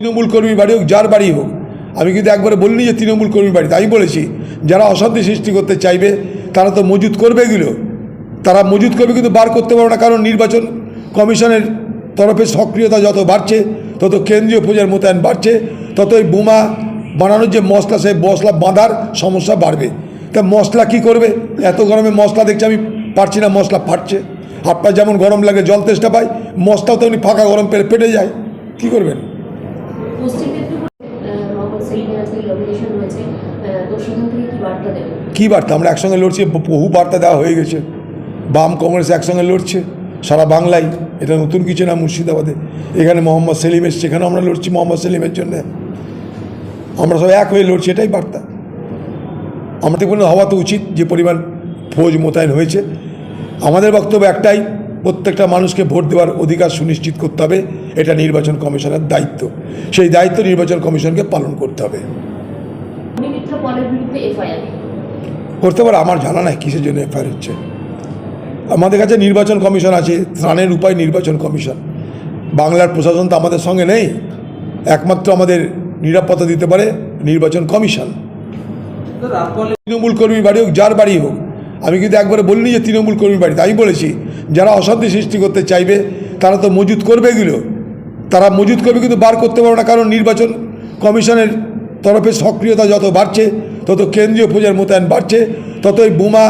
তৃণমূল কর্মী বাড়ি হোক, যার বাড়ি হোক, আমি কিন্তু একবারে বলিনি যে তৃণমূল কর্মী বাড়ি, তাই বলেছি, যারা অশান্তি সৃষ্টি করতে চাইবে, তারা তো মজুত করবে এগুলো। তারা মজুত করবে কিন্তু বার করতে পারবে না, কারণ নির্বাচন কমিশনের তরফে সক্রিয়তা যত বাড়ছে, তত কেন্দ্রীয় পূজার মোতায়েন বাড়ছে তত এই বোমা বানানোর যে মশলা, সেই মশলা বাঁধার সমস্যা বাড়বে। তা মশলা কি করবে? এত গরমে মশলা দেখছি আমি পারছি না, মশলা ফাটছে। আপনার যেমন গরম লাগে, জল তেষ্টা পাই মশলাও তেমনি ফাঁকা গরম পেলে পেটে যায়। কি করবেন? কি কী বার্তা? আমরা একসঙ্গে লড়ছি, বহু বার্তা দেওয়া হয়ে গেছে। বাম কংগ্রেস একসঙ্গে লড়ছে, সারা বাংলায়। এটা নতুন কিছু না মুর্শিদাবাদে। এখানে মোহাম্মদ সেলিম এসছে এখানে আমরা লড়ছি মোহাম্মদ সেলিমের জন্য। আমরা সব এক হয়ে লড়ছি, এটাই বার্তা। আমাদের কোনো হওয়া তো উচিত যে পরিমাণ ফৌজ মোতায়েন হয়েছে। আমাদের বক্তব্য একটাই, প্রত্যেকটা মানুষকে ভোট দেওয়ার অধিকার সুনিশ্চিত করতে হবে। এটা নির্বাচন কমিশনের দায়িত্ব। সেই দায়িত্ব নির্বাচন কমিশনকে পালন করতে হবে। করতে পারে আমার জানা নাই কিসের জন্য এফআইআর হচ্ছে। আমাদের কাছে নির্বাচন কমিশন আছে ত্রাণের উপায় নির্বাচন কমিশন। বাংলার প্রশাসন তো আমাদের সঙ্গে নেই। একমাত্র আমাদের নিরাপত্তা দিতে পারে নির্বাচন কমিশন। তৃণমূল কর্মী বাড়ি হোক যার বাড়ি হোক আমি কিন্তু একবারে বলিনি যে তৃণমূল কর্মী বাড়ি তাই বলেছি। যারা অশান্তি সৃষ্টি করতে চাইবে তারা তো মজুত করবে এগুলো। তারা মজুত করবে কিন্তু বার করতে পারবে না, কারণ নির্বাচন কমিশনের তরফে সক্রিয়তা যত বাড়ছে, তত কেন্দ্রীয় পূজার মোতায়েন বাড়ছে তত এই বোমা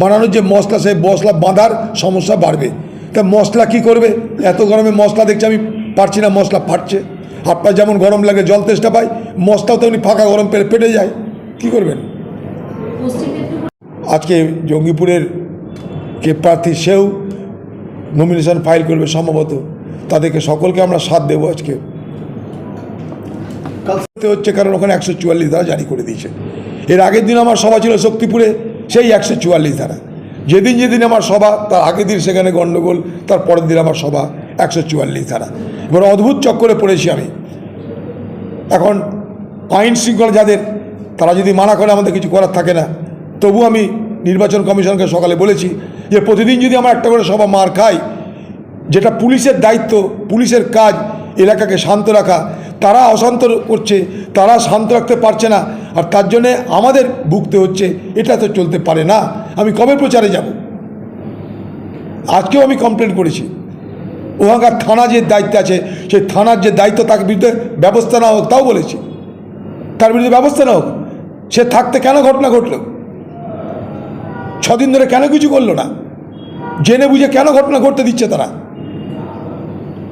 বানানোর যে মশলা, সেই মশলা বাঁধার সমস্যা বাড়বে। তা মশলা কি করবে? এত গরমে মশলা দেখছি আমি, পারছি না, মশলা ফাটছে। আপনার যেমন গরম লাগে, জল তেষ্টা পাই, মশলাও তেমনি ফাঁকা গরম পেলে পেটে যায়। কি করবেন? আজকে জঙ্গিপুরের কে প্রার্থী সেও নমিনেশন ফাইল করবে সম্ভবত। তাদেরকে সকলকে আমরা সাথ দেবো আজকে। হচ্ছে কারণ ওখানে একশো চুয়াল্লিশ ধারা জারি করে দিয়েছে। এর আগের দিন আমার সভা ছিল শক্তিপুরে, সেই একশো চুয়াল্লিশ ধারা। যেদিন যেদিন আমার সভা, তার আগের দিন সেখানে গণ্ডগোল, তার পরের দিন আমার সভা, একশো চুয়াল্লিশ ধারা। এবার অদ্ভুত চক্করে পড়েছি আমি। এখন আইন শৃঙ্খলা যাদের, তারা যদি মানা করে আমাদের কিছু করার থাকে না, তবু আমি নির্বাচন কমিশনকে সকালে বলেছি যে প্রতিদিন যদি আমার একটা করে সভা মার খাই যেটা পুলিশের দায়িত্ব, পুলিশের কাজ, এলাকাকে শান্ত রাখা। তারা অশান্ত করছে, তারা শান্ত রাখতে পারছে না, আর তার জন্যে আমাদের ভুগতে হচ্ছে, এটা তো চলতে পারে না। আমি কবে প্রচারে যাব? আজকেও আমি কমপ্লেন করেছি। ওখানকার থানা যে দায়িত্ব আছে, সেই থানার যে দায়িত্ব তার বিরুদ্ধে ব্যবস্থা না হোক, তাও বলেছি। তার বিরুদ্ধে ব্যবস্থা না হোক। সে থাকতে কেন ঘটনা ঘটলো? ছদিন ধরে কেন কিছু করল না? জেনে বুঝে কেন ঘটনা ঘটতে দিচ্ছে তারা?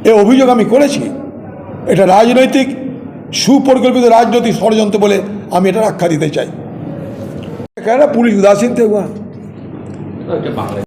এ অভিযোগ আমি করেছি। এটা রাজনৈতিক, সুপরিকল্পিত রাজনৈতিক ষড়যন্ত্র বলে আমি এটা আখ্যা দিতে চাই। কেন পুলিশ উদাসীন থেকে